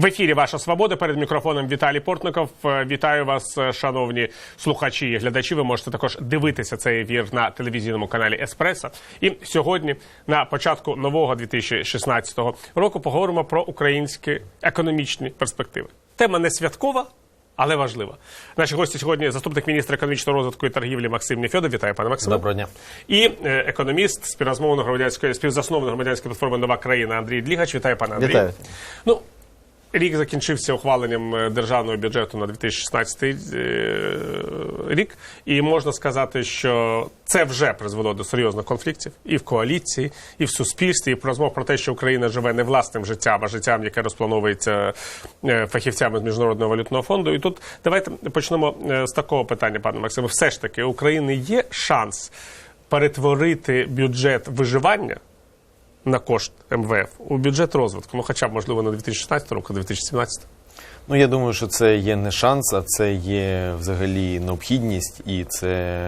В ефірі Ваша Свобода перед мікрофоном Віталій Портников. Е, Вітаю вас, е, шановні слухачі і глядачі. Ви можете також дивитися цей ефір на телевізійному каналі Еспресо. І сьогодні, на початку нового 2016 року, поговоримо про українські економічні перспективи. Тема не святкова. Але важлива. Наші гості сьогодні заступник міністра економічного розвитку і торгівлі Максим Нефьодов. Вітаю, пане Максиме. Доброго дня. І е, економіст, співрозмовник громадянської співзасновник громадянської платформи Нова країна Андрій Длігач. Вітаю, пане Андрій. Вітаю. Ну, рік закінчився ухваленням е, державного бюджету на 2016 е, рік, і можна сказати, що це вже призвело до серйозних конфліктів і в коаліції, і в суспільстві, і в розмов про те, що Україна живе не власним життям, а життям, яке розплановується е, фахівцями з міжнародного валютного фонду. І тут давайте почнемо з такого питання, пане Максиме. Все ж таки, України є шанс перетворити бюджет виживання на кошт МВФ у бюджет розвитку. Ну, хоча б можливо на 2016 року, а 2017. Ну я думаю, що це є не шанс, а це є взагалі необхідність, і це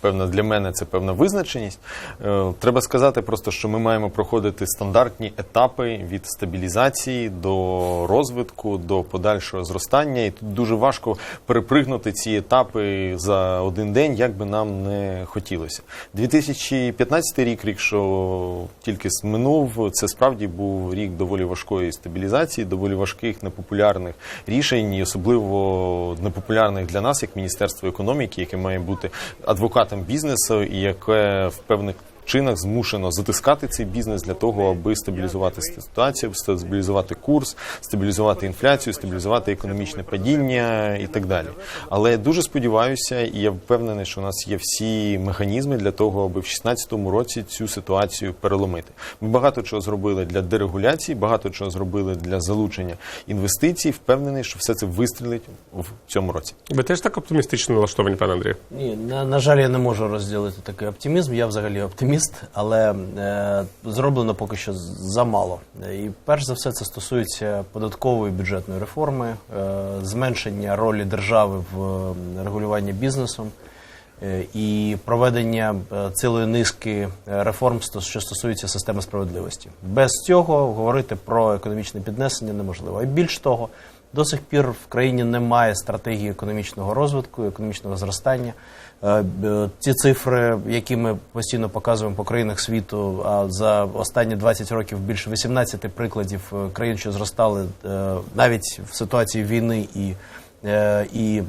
певна для мене це певна визначеність. Е, Треба сказати просто, що ми маємо проходити стандартні етапи від стабілізації до розвитку, до подальшого зростання. І тут дуже важко перепригнути ці етапи за один день, як би нам не хотілося. 2015 рік, рік, що тільки минув, це справді був рік доволі важкої стабілізації, доволі важких непопулярних рішень, і особливо непопулярних для нас, як Міністерство економіки, яке має бути адвокатом бізнесу, і яке в певних чинах змушено затискати цей бізнес для того, аби стабілізувати ситуацію, стабілізувати курс, стабілізувати інфляцію, стабілізувати економічне падіння і так далі. Але я дуже сподіваюся, і я впевнений, що у нас є всі механізми для того, аби в 2016 році цю ситуацію переломити. Ми багато чого зробили для дерегуляції, багато чого зробили для залучення інвестицій. Впевнений, що все це вистрілить в цьому році. Ви теж так оптимістично налаштовані, пане Андрію? Ні, на, на жаль, я не можу розділити такий оптимізм. Я взагалі оптиміст, але е, зроблено поки що замало. І перш за все, це стосується податкової бюджетної реформи, е, зменшення ролі держави в е, регулюванні бізнесом. І проведення цілої низки реформ, що стосуються системи справедливості. Без цього говорити про економічне піднесення неможливо. І більш того, до сих пір в країні немає стратегії економічного розвитку, економічного зростання. Е, Ці цифри, які ми постійно показуємо по країнах світу, а за останні 20 років більше 18 прикладів е, країн, що зростали е, навіть в ситуації війни і, і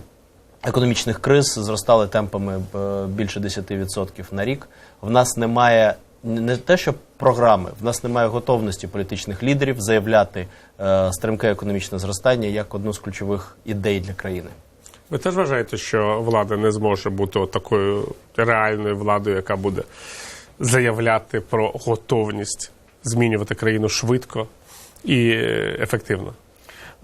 економічних криз, зростали темпами більше 10% на рік. В нас немає не те, що програми, в нас немає готовності політичних лідерів заявляти е, стрімке економічне зростання як одну з ключових ідей для країни. Ви теж вважаєте, що влада не зможе бути такою реальною владою, яка буде заявляти про готовність змінювати країну швидко і ефективно?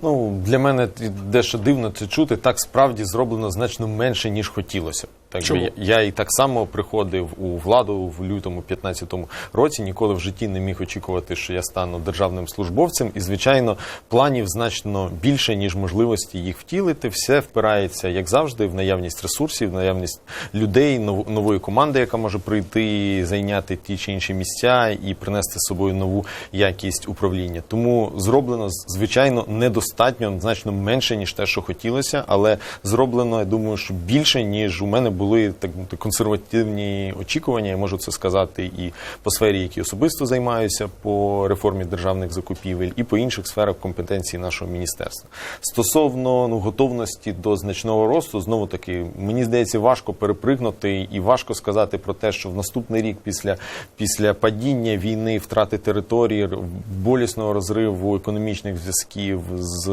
Ну, для мене дещо дивно це чути. Так справді зроблено значно менше, ніж хотілося. Так Чому? я, я і так само приходив у владу в лютому 15-му році. Ніколи в житті не міг очікувати, що я стану державним службовцем. І звичайно, планів значно більше, ніж можливості їх втілити. Все впирається, як завжди, в наявність ресурсів, в наявність людей, нов- нової команди, яка може прийти, зайняти ті чи інші місця і принести з собою нову якість управління. Тому зроблено звичайно недостатньо, значно менше ніж те, що хотілося, але зроблено, я думаю, що більше ніж у мене були так консервативні очікування. Я можу це сказати і по сфері, які особисто займаюся по реформі державних закупівель, і по інших сферах компетенції нашого міністерства. Стосовно ну готовності до значного росту, знову таки мені здається, важко перепригнути і важко сказати про те, що в наступний рік після, після падіння війни, втрати території, болісного розриву економічних зв'язків з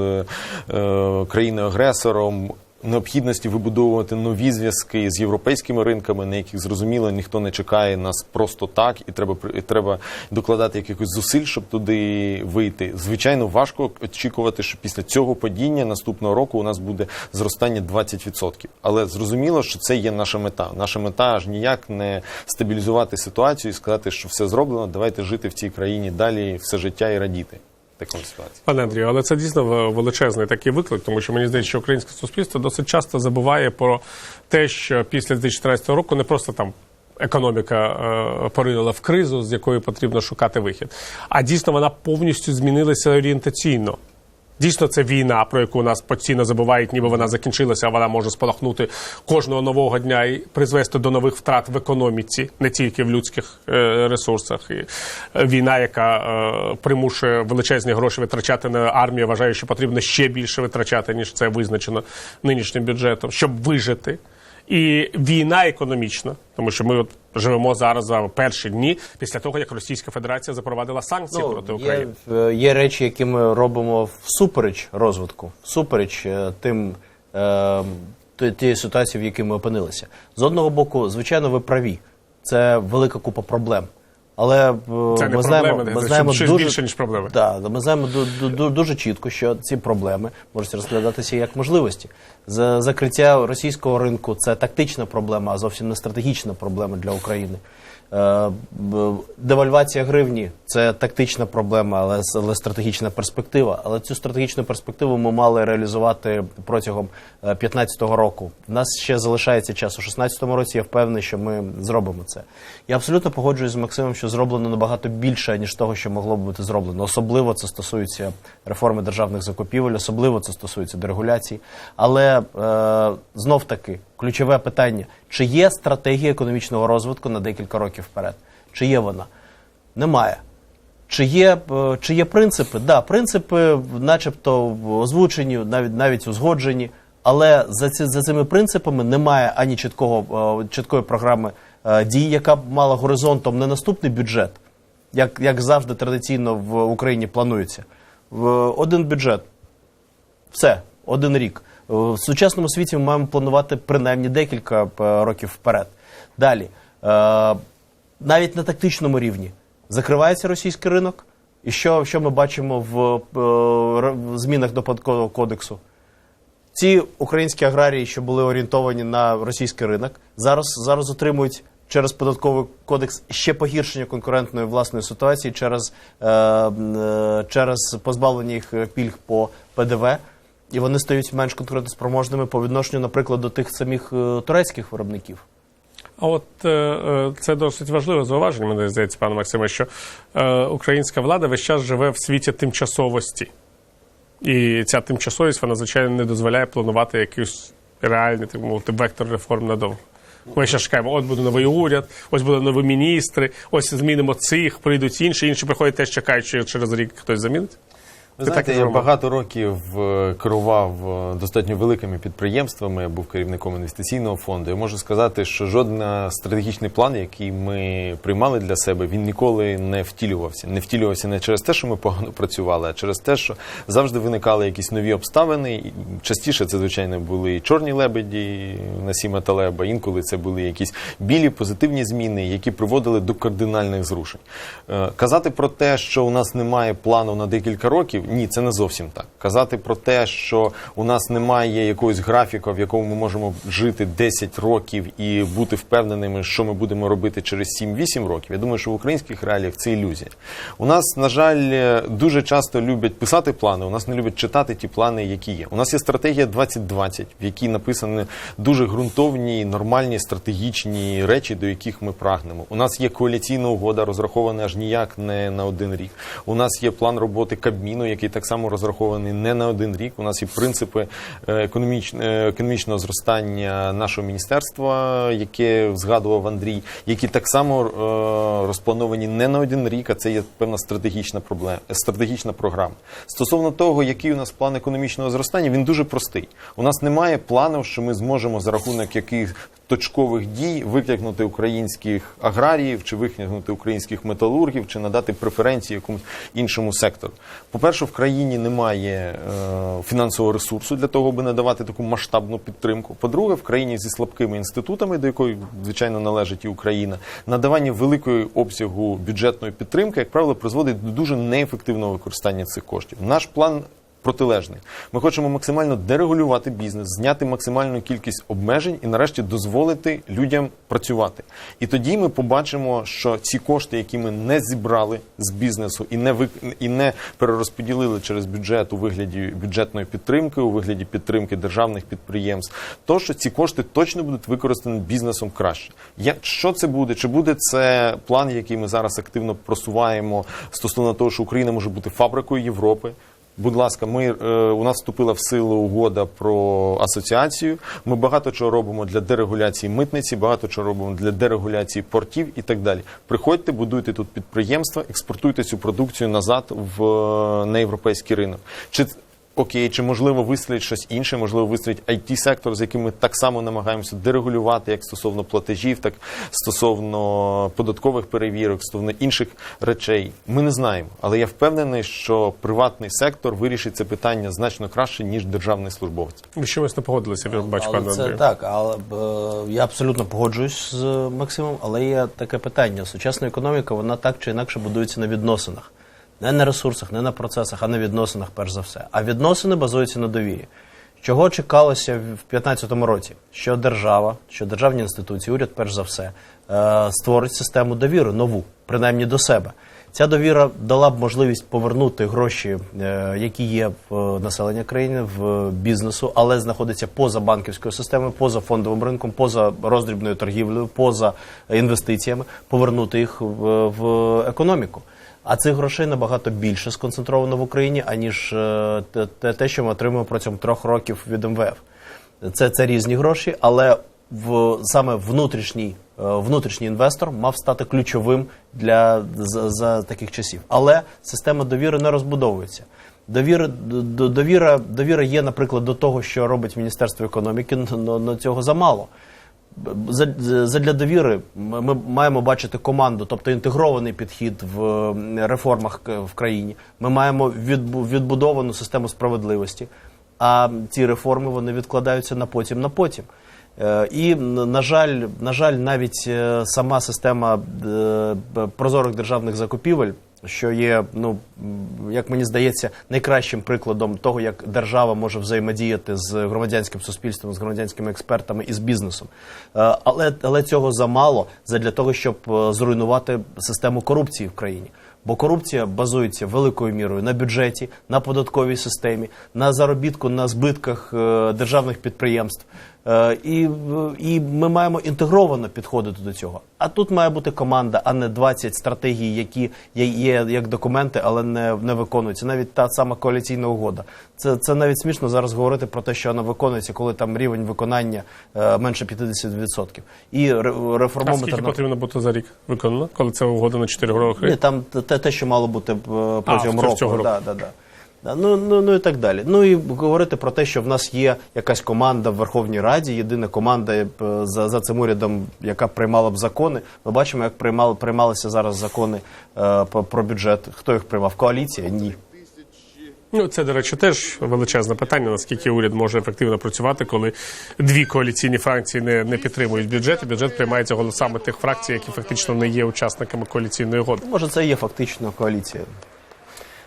е, країною-агресором. Необхідності вибудовувати нові зв'язки з європейськими ринками, на яких зрозуміло ніхто не чекає нас просто так, і треба і треба докладати якихось зусиль, щоб туди вийти. Звичайно, важко очікувати, що після цього падіння наступного року у нас буде зростання 20%. Але зрозуміло, що це є наша мета. Наша мета аж ніяк не стабілізувати ситуацію і сказати, що все зроблено. Давайте жити в цій країні далі все життя і радіти. Такої ситуації. Пане Андрію, але це дійсно величезний такий виклик, тому що мені здається, що українське суспільство досить часто забуває про те, що після 2014 року не просто там. Економіка е, поринула в кризу, з якої потрібно шукати вихід. А дійсно вона повністю змінилася орієнтаційно. Дійсно, це війна, про яку нас постійно забувають, ніби вона закінчилася, а вона може спалахнути кожного нового дня і призвести до нових втрат в економіці, не тільки в людських е, ресурсах. І е, війна, яка е, примушує величезні гроші витрачати на армію, вважаю, що потрібно ще більше витрачати, ніж це визначено нинішнім бюджетом, щоб вижити. І війна економічна, тому що ми от живемо зараз за перші дні після того, як Російська Федерація запровадила санкції проти України. Є, є речі, які ми робимо всупереч розвитку, всупереч е, тим е, тієї ситуації, в якій ми опинилися. З одного боку, звичайно, ви праві. Це велика купа проблем. Але е, Це ми знаємо, ми знаємо щось дуже, більше, ніж проблеми. Да, ми знаємо ду- ду- ду- дуже чітко, що ці проблеми можуть розглядатися як можливості. За- Закриття російського ринку це тактична проблема, а зовсім не стратегічна проблема для України. Е, Девальвація гривні це тактична проблема, але, але стратегічна перспектива. Але цю стратегічну перспективу ми мали реалізувати протягом 2015 року. У нас ще залишається час. У 2016 році я впевнений, що ми зробимо це. Я абсолютно погоджуюсь з Максимом, що зроблено набагато більше, ніж того, що могло б бути зроблено. Особливо це стосується реформи державних закупівель, особливо це стосується дерегуляції. Але е, знов таки ключове питання: чи є стратегія економічного розвитку на декілька років вперед? Чи є вона? Немає. Чи є, е, чи є принципи? Да, принципи, начебто, озвучені, навіть навіть узгоджені, але за, ці, за цими принципами немає ані чіткого, е, чіткої програми дій, яка б мала горизонтом не наступний бюджет, як, як завжди традиційно в Україні планується. Один бюджет, все, один рік. Е, В сучасному світі ми маємо планувати принаймні декілька е, років вперед. Далі, е, навіть на тактичному рівні закривається російський ринок. І що, що ми бачимо в, е, в змінах до податкового кодексу? Ці українські аграрії, що були орієнтовані на російський ринок, зараз, зараз отримують через податковий кодекс ще погіршення конкурентної власної ситуації через, е, е, через позбавлення їх пільг по ПДВ. І вони стають менш конкурентоспроможними по відношенню, наприклад, до тих самих е, турецьких виробників. А от це досить важливе зауваження, мені здається, пане Максиме, що українська влада весь час живе в світі тимчасовості. І ця тимчасовість, вона, звичайно, не дозволяє планувати якийсь реальний так мовити, вектор реформ надовго. Ми ще чекаємо, от буде новий уряд, ось будуть нові міністри, ось змінимо цих, прийдуть інші, інші приходять теж чекають, що через рік хтось замінить. Ви знаєте, так я зробив. багато років е, керував е, достатньо великими підприємствами, я був керівником інвестиційного фонду. Я можу сказати, що жоден стратегічний план, який ми приймали для себе, він ніколи не втілювався. Не втілювався не через те, що ми погано працювали, а через те, що завжди виникали якісь нові обставини. Частіше це, звичайно, були і чорні лебеді на Насіма Талеба, інколи це були якісь білі позитивні зміни, які приводили до кардинальних зрушень. Е, Казати про те, що у нас немає плану на декілька років, ні, це не зовсім так. Казати про те, що у нас немає якогось графіка, в якому ми можемо жити 10 років і бути впевненими, що ми будемо робити через 7-8 років. Я думаю, що в українських реаліях це ілюзія. У нас, на жаль, дуже часто люблять писати плани. У нас не люблять читати ті плани, які є. У нас є стратегія 2020, в якій написані дуже ґрунтовні, нормальні стратегічні речі, до яких ми прагнемо. У нас є коаліційна угода, розрахована аж ніяк не на один рік. У нас є план роботи Кабміну, який так само розрахований не на один рік. У нас є принципи е, економіч- е, економічного зростання нашого міністерства, яке згадував Андрій, які так само е, розплановані не на один рік, а це є певна стратегічна проблема, стратегічна програма. Стосовно того, який у нас план економічного зростання, він дуже простий. У нас немає плану, що ми зможемо за рахунок яких точкових дій викликнути українських аграріїв чи викликнути українських металургів, чи надати преференції якомусь іншому сектору. По-перше, в країні немає е, фінансового ресурсу для того, аби надавати таку масштабну підтримку. По-друге, в країні зі слабкими інститутами, до якої звичайно належить і Україна, надавання великої обсягу бюджетної підтримки, як правило, призводить до дуже неефективного використання цих коштів. Наш план протилежний. Ми хочемо максимально дерегулювати бізнес, зняти максимальну кількість обмежень і нарешті дозволити людям працювати. І тоді ми побачимо, що ці кошти, які ми не зібрали з бізнесу і не вик... і не перерозподілили через бюджет у вигляді бюджетної підтримки, у вигляді підтримки державних підприємств, то що ці кошти точно будуть використані бізнесом краще. Я... Що це буде? Чи буде це план, який ми зараз активно просуваємо стосовно того, що Україна може бути фабрикою Європи? Будь ласка, ми е, у нас вступила в силу угода про асоціацію. Ми багато чого робимо для дерегуляції митниці, багато чого робимо для дерегуляції портів і так далі. Приходьте, будуйте тут підприємства, експортуйте цю продукцію назад в е, на європейський ринок. Чи Окей, чи можливо вистрілить щось інше, можливо, вистрілить it сектор з яким ми так само намагаємося дерегулювати, як стосовно платежів, так стосовно податкових перевірок, стосовно інших речей. Ми не знаємо, але я впевнений, що приватний сектор вирішить це питання значно краще ніж державний службовець. Ви чимось не погодилися, я бачу, але пане це Андрію. так, але е, я абсолютно погоджуюсь з Максимом, але є таке питання. Сучасна економіка, вона так чи інакше будується на відносинах. Не на ресурсах, не на процесах, а на відносинах, перш за все. А відносини базуються на довірі. Чого чекалося в 2015 році? Що держава, що державні інституції, уряд, перш за все, е, створить систему довіри нову, принаймні до себе. Ця довіра дала б можливість повернути гроші, е, які є в населення країни, в бізнесу, але знаходяться поза банківською системою, поза фондовим ринком, поза роздрібною торгівлею, поза інвестиціями, повернути їх в економіку. А цих грошей набагато більше сконцентровано в Україні, аніж е, те- те, що ми отримуємо протягом трьох років від МВФ. Це, це різні гроші, але в саме внутрішній, е, внутрішній інвестор мав стати ключовим для за, за таких часів. Але система довіри не розбудовується. Довіра, довіра, довіра є, наприклад, до того, що робить Міністерство економіки, але цього замало. За- за- Задля довіри ми маємо бачити команду, тобто інтегрований підхід в реформах в країні. Ми маємо відбу- відбудовану систему справедливості. А ці реформи вони відкладаються на потім на потім. Е, І на жаль, на жаль, навіть е, сама система е, прозорих державних закупівель, що є, ну як мені здається, найкращим прикладом того, як держава може взаємодіяти з громадянським суспільством, з громадянськими експертами і з бізнесом. Е, Але, але цього замало для того, щоб е, зруйнувати систему корупції в країні. Бо корупція базується великою мірою на бюджеті, на податковій системі, на заробітку, на збитках е, державних підприємств. Е, і, і ми маємо інтегровано підходити до цього. А тут має бути команда, а не 20 стратегій, які є, як документи, але не, не виконуються. Навіть та сама коаліційна угода. Це, це навіть смішно зараз говорити про те, що вона виконується, коли там рівень виконання е, менше 50%. І ре- А скільки потрібно бути за рік виконано, коли це угода на 4 роки? ні, там те, те, що мало бути е, протягом в року. цього року. Да, да, да. Ну, ну, ну і так далі. Ну і говорити про те, що в нас є якась команда в Верховній Раді, єдина команда е, за, за цим урядом, яка приймала б закони. Ми бачимо, як приймали, приймалися зараз закони е, про бюджет. Хто їх приймав? Коаліція? Ні. Ну, це, до речі, теж величезне питання, наскільки уряд може ефективно працювати, коли дві коаліційні фракції не, не підтримують бюджет, і бюджет приймається голосами тих фракцій, які фактично не є учасниками коаліційної угоди. Може, це і є фактично коаліція.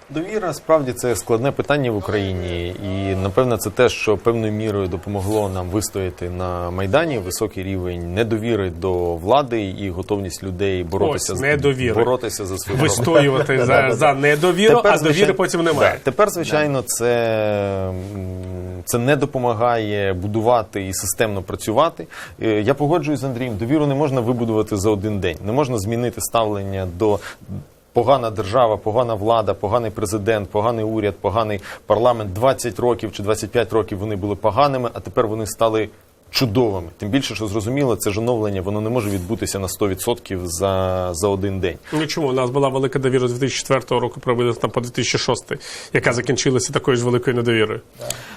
Довіра справді це складне питання в Україні, і напевно це те, що певною мірою допомогло нам вистояти на майдані високий рівень недовіри до влади і готовність людей боротися Ось, недовіри. боротися за свою Вистоювати за, за недовіру, а довіри потім немає. Да, тепер, звичайно, це, це не допомагає будувати і системно працювати. Е, Я погоджуюсь з Андрієм, довіру не можна вибудувати за один день. Не можна змінити ставлення до. Погана держава, погана влада, поганий президент, поганий уряд, поганий парламент. 20 років чи 25 років вони були поганими, а тепер вони стали чудовими. Тим більше, що зрозуміло, це ж оновлення, воно не може відбутися на 100% за, за один день. Ну чому? У нас була велика довіра з 2004 року приблизно по 2006, яка закінчилася такою ж великою недовірою.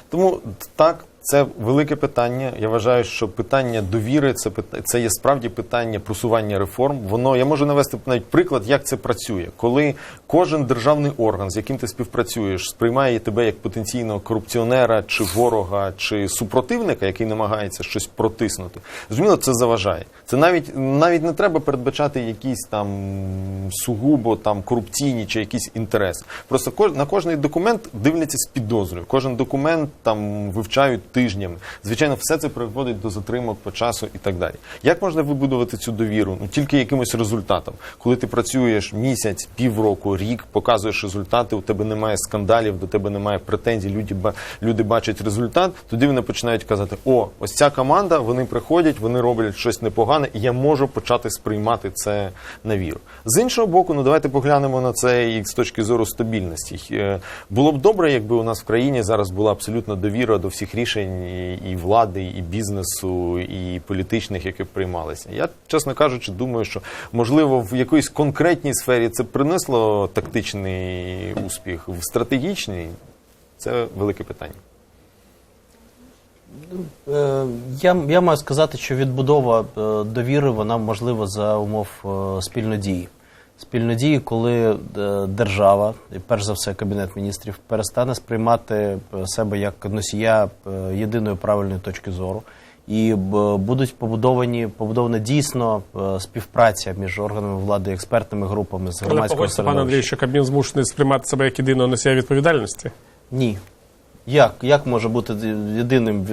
Тому так, це велике питання. Я вважаю, що питання довіри це це є справді питання просування реформ. Воно я можу навести навіть приклад, як це працює, коли кожен державний орган, з яким ти співпрацюєш, сприймає тебе як потенційного корупціонера чи ворога, чи супротивника, який намагається щось протиснути. Зрозуміло, це заважає. Це навіть навіть не треба передбачати якісь там сугубо там корупційні чи якісь інтереси. Просто на кожний документ дивляться з підозрою. Кожен документ там вивчають тижнями. Звичайно, все це приводить до затримок по часу і так далі. Як можна вибудувати цю довіру? Ну тільки якимось результатом. Коли ти працюєш місяць, півроку, рік, показуєш результати, у тебе немає скандалів, до тебе немає претензій, люди, люди бачать результат, тоді вони починають казати: о, ось ця команда, вони приходять, вони роблять щось непогане, і я можу почати сприймати це на віру. З іншого боку, ну давайте поглянемо на це і з точки зору стабільності. Е, Було б добре, якби у нас в країні зараз була абсолютна довіра до всіх рішень і, і влади, і бізнесу, і політичних, які приймалися. Я, чесно кажучи, думаю, що можливо в якоїсь конкретній сфері це принесло тактичний успіх, в стратегічній це велике питання. Е, Я, я маю сказати, що відбудова е, довіри вона можлива за умов е, спільнодії. Спільнодії, коли е, держава, і перш за все Кабінет міністрів, перестане сприймати е, себе як носія е, єдиної правильної точки зору. І будуть побудовані побудована дійсно співпраця між органами влади, експертними групами з Але громадського погодься, пане Андрію, що Кабмін змушений сприймати себе як єдиного носія відповідальності. Ні. Як, як може бути єдиним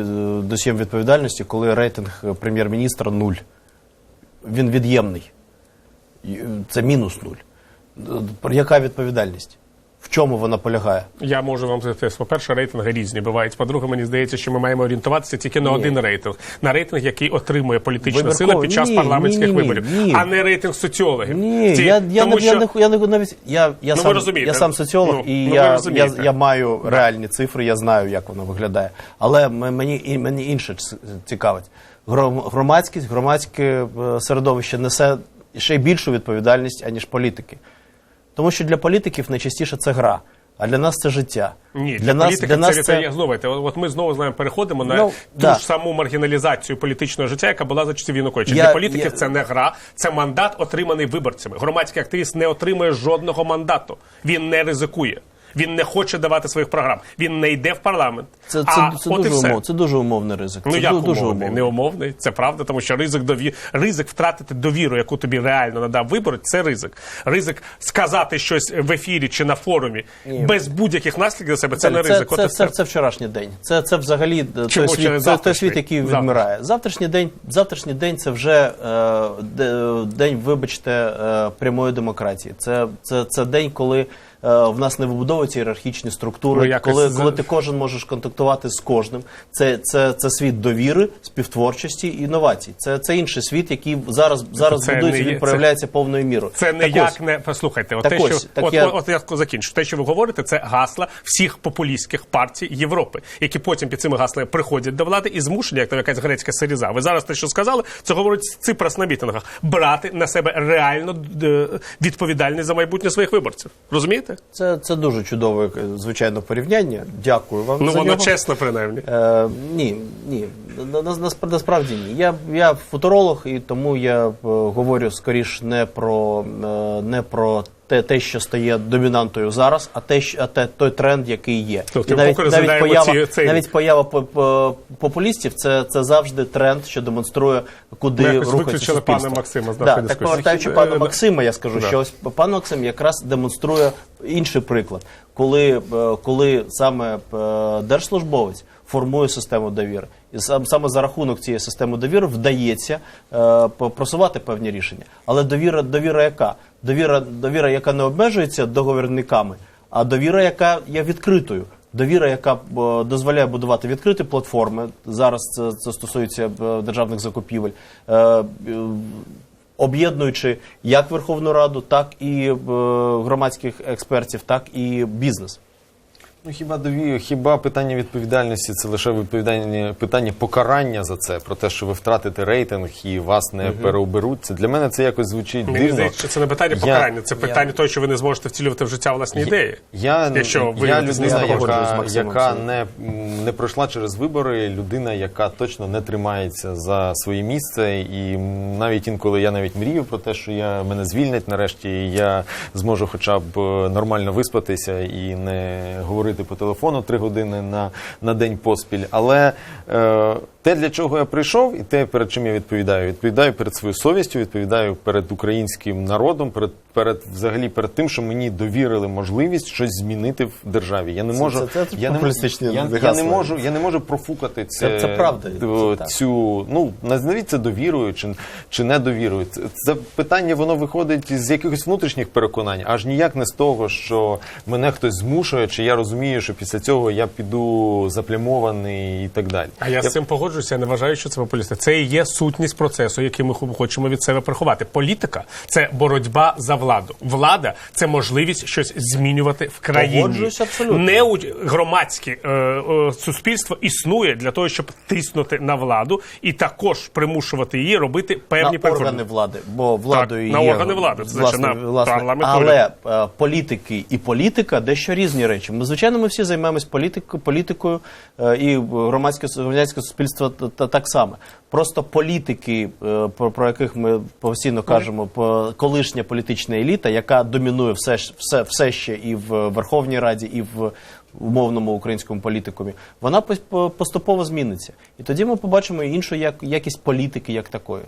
досьєм відповідальності, коли рейтинг прем'єр-міністра нуль? Він від'ємний. Е, Це мінус нуль. Е, Яка відповідальність? В чому вона полягає? Я можу вам сказати, по-перше, рейтинги різні бувають. По-друге, мені здається, що ми маємо орієнтуватися тільки на Ні. один рейтинг. На рейтинг, який отримує політична Вибірково. сила під час Ні, парламентських ні, ні, виборів, ні. а не рейтинг соціологів. Ні, Ці- я, я, тому не, що... я, не, я не навіть я, я, Ну, сам, розумієте. я сам соціолог Ну, і ну, я, я, я маю реальні цифри, я знаю, як воно виглядає. Але мені, і- мені інше цікавить. Громадськість, громадське е, середовище несе ще й більшу відповідальність, аніж політики. Тому що для політиків найчастіше це гра, а для нас це життя. Ні, для нас, політики для нас це, це... знову. От от ми знову з вами переходимо на Ну, ту да. ж саму маргіналізацію політичного життя, яка була за часів Януковича. Я- Для політиків я- це не гра, це мандат, отриманий виборцями. Громадський активіст не отримує жодного мандату. Він не ризикує. Він не хоче давати своїх програм. Він не йде в парламент. Це, це, а це, і дуже все. умов, це дуже умовний ризик. Ну це як дуже умовний? Не умовний, це правда, тому що ризик дові... ризик втратити довіру, яку тобі реально надав виборець, це ризик. Ризик сказати щось в ефірі чи на форумі без будь-яких наслідків для себе. Це не це, ризик. це, це, все. це вчорашній день. Це, це взагалі е, той світ, це той світ, який відмирає. Завтрашній день, завтрашній день це вже е, день, вибачте, е, прямої демократії. Це, це, це день, коли в нас не вибудовуються ієрархічні структури, Ну, коли, коли ти кожен можеш контактувати з кожним. Це, це, це світ довіри, співтворчості і інновацій. Це, це інший світ, який зараз, зараз Це будується, не він проявляється повною мірою. Це не Так як ось, не послухайте. От Так те, ось, що так от, я- от, я закінчу. Те, що ви говорите, це гасла всіх популістських партій Європи, які потім під цими гаслами приходять до влади і змушені, як там якась грецька сиріза. Ви зараз те, що сказали, це говорить Ципрас на мітингах, брати на себе реально е, відповідальність за майбутнє своїх виборців. Розумієте? Це, це дуже чудове, е, звичайно, порівняння. Дякую вам. Ну за воно нього. чесно, принаймні. Е, ні, ні. На, на, насправді ні. Я, я футуролог, і тому я е, говорю скоріш не про, е, не про те, те, що стає домінантою зараз, а те, що- а те, той тренд, який є. Тобто і навіть, навіть, поява, ці- цей- навіть поява по- по- популістів це, це завжди тренд, що демонструє, куди Ми якось рухається суспільство. пана Максима з да, так повертаючи пана е, Максима, я скажу, да. що ось пан Максим якраз демонструє інший приклад, коли, е, коли саме е, держслужбовець формує систему довіри. І сам, саме за рахунок цієї системи довіри вдається е, просувати певні рішення. Але довіра, довіра яка? Довіра, довіра, яка не обмежується договірниками, а довіра, яка є відкритою. Довіра, яка дозволяє будувати відкриті платформи. Зараз це, це стосується е, державних закупівель. Е, об'єднуючи як Верховну Раду, так і е, громадських експертів, так і бізнес. Ну хіба дові, хіба питання відповідальності це лише відповідальні питання покарання за це, про те, що ви втратите рейтинг і вас не переоберуть. Це для мене це якось звучить Мені дивно. здається, що це не питання Я- покарання, це питання того, що ви не зможете втілювати в життя власні ідеї. Я, Якщо ви я людина, не яка, яка не, не пройшла через вибори, людина, яка точно не тримається за своє місце. І навіть інколи я навіть мрію про те, що я мене звільнять нарешті, і я зможу хоча б е, нормально виспатися і не говорити по телефону три години на, на день поспіль. Але е, те, для чого я прийшов, і те, перед чим я відповідаю. Відповідаю перед своєю совістю, відповідаю перед українським народом, перед перед взагалі перед тим, що мені довірили можливість щось змінити в державі. Я не можу. це- це я, не, популістичні я, я не можу, я не можу профукати це, Це- це правда, цю ну назвіть це довірою чи, чи недовірою. Це, це питання воно виходить з якихось внутрішніх переконань, аж ніяк не з того, що мене хтось змушує, чи я розумію, що після цього я піду заплямований і так далі. А я з цим погоджуюся, я не вважаю, що це популісти. Це і є сутність процесу, який ми хочемо від себе приховати. Політика це боротьба за владу. Влада це можливість щось змінювати в країні. Абсолютно. Не у громадське е, е, суспільство існує для того, щоб тиснути на владу і також примушувати її робити певні на органи влади, бо владою на є органи влади, це власне, значить, на власне, парламент але е, політики і політика дещо різні речі. Ми звичайно ми всі займаємось політикою, політикою е, і громадське громадянське суспільство т- т- так само. Просто політики, е, про, про яких ми постійно кажемо, колишня політична еліта, яка домінує все, все, все ще і в Верховній Раді, і в умовному українському політикумі, вона по- поступово зміниться. І тоді ми побачимо іншу як, якість політики як такої.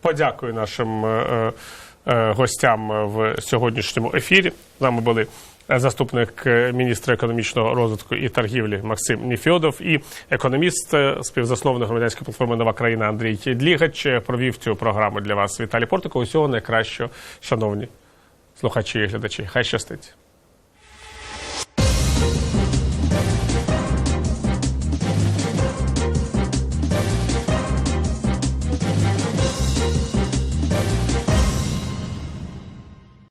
Подякую нашим е, е, гостям в сьогоднішньому ефірі. З нами були заступник е, міністра економічного розвитку і торгівлі Максим Ніфьодов і економіст, е, співзасновник громадянської платформи Нова країна Андрій Длігач Е, провів цю програму для вас. Віталій Портико. Усього найкращого, шановні слухачі і глядачі. Хай щастить.